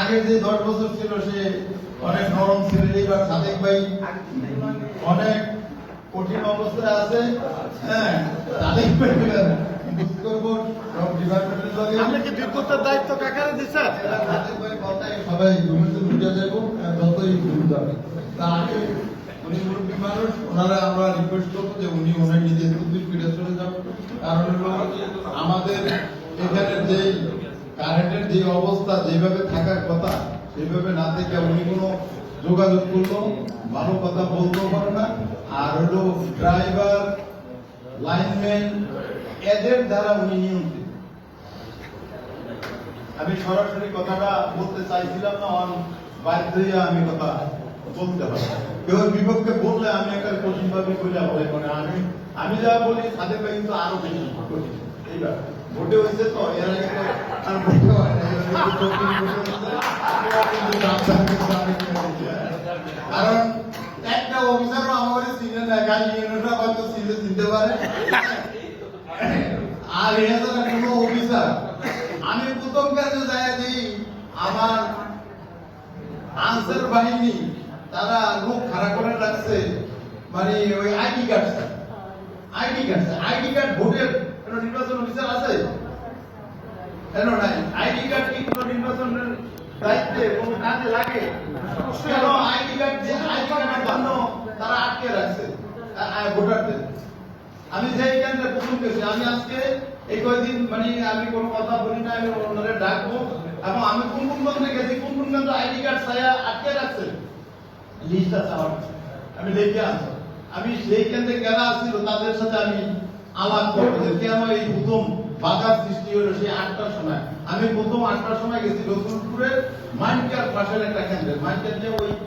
আগে যে দশ বছর ছিল সে অনেক নরম ছিল এইবার সাদেক ভাই অনেক কঠিন অবস্থায় আছে। হ্যাঁ সাদেক ভাই করব সব ডিপার্টমেন্টের লগে। আপনি কি বিদ্যুতের দায়িত্ব কাকারে দিচ্ছেন সাদেক ভাই কথায় সবাই ঘুমিতে ঘুমিয়ে যাব যতই ঘুমতে হবে তা আগে উনি মুরব্বী মানুষ ওনারা আমরা রিকোয়েস্ট করব যে উনি ওনার নিজের দুধ ফিরে চলে যান কারণ আমাদের এখানে যে কারেন্টের যে অবস্থা, যেভাবে থাকার কথা, সেভাবে না থেকে উনি কোনো যোগাযোগ করল, ভালো কথা বলতেও পারে না। আর হলো ড্রাইভার লাইনম্যান এদের দ্বারা উনি নিয়ন্ত্রিত। আমি সরাসরি কথাটা বলতে চাইছিলাম না অন বাধ্য হয়ে আমি কথা বলতে পারি কেউ বিপক্ষে বললে আমি একটা কঠিন ভাবে কইলা বলে মানে আমি আমি যা বলি তাদের কিন্তু আরও বেশি এইবার, ভোটে হয়েছে তো, এর আগে তো কারণ একটা অফিসারও আমার চিনে না আমি প্রথম কাজে যাই দিই আমার আনসার বাহিনী তারা লোক খারাপ করে রাখছে মানে ওই ID card ID card ID card ভোটের নির্বাচন অফিসার আছে কেন নাই আইডি কার্ড কি কোনো নির্বাচনের দায়িত্বে কোনো কাজে লাগে। কেন? আইডি কার্ড যে আইডি কার্ডের জন্য তারা আটকে রাখছে ভোটারদের। আমি যেই কেন্দ্রে প্রথম আমি আজকে এই কয়েকদিন মানে আমি কোনো কথা বলি না, আমি ওনারে ডাকবো। এবং আমি কোন কোন কেন্দ্রে গেছি, কোন কোন কেন্দ্রে আইডি কার্ড ছায়া আটকে রাখছে? আমি আনছি আমি সেই কেন্দ্রে যারা আসছিল, তাদের সাথে আমি আলাপ করব যে কেন এই প্রথম বাজার সৃষ্টি হলো সেই আটটার সময়। আমি প্রথম আটটার সময় গেছি রসুলপুরের মাইনকার পাশের একটা কেন্দ্রে মাইনকার যে ওই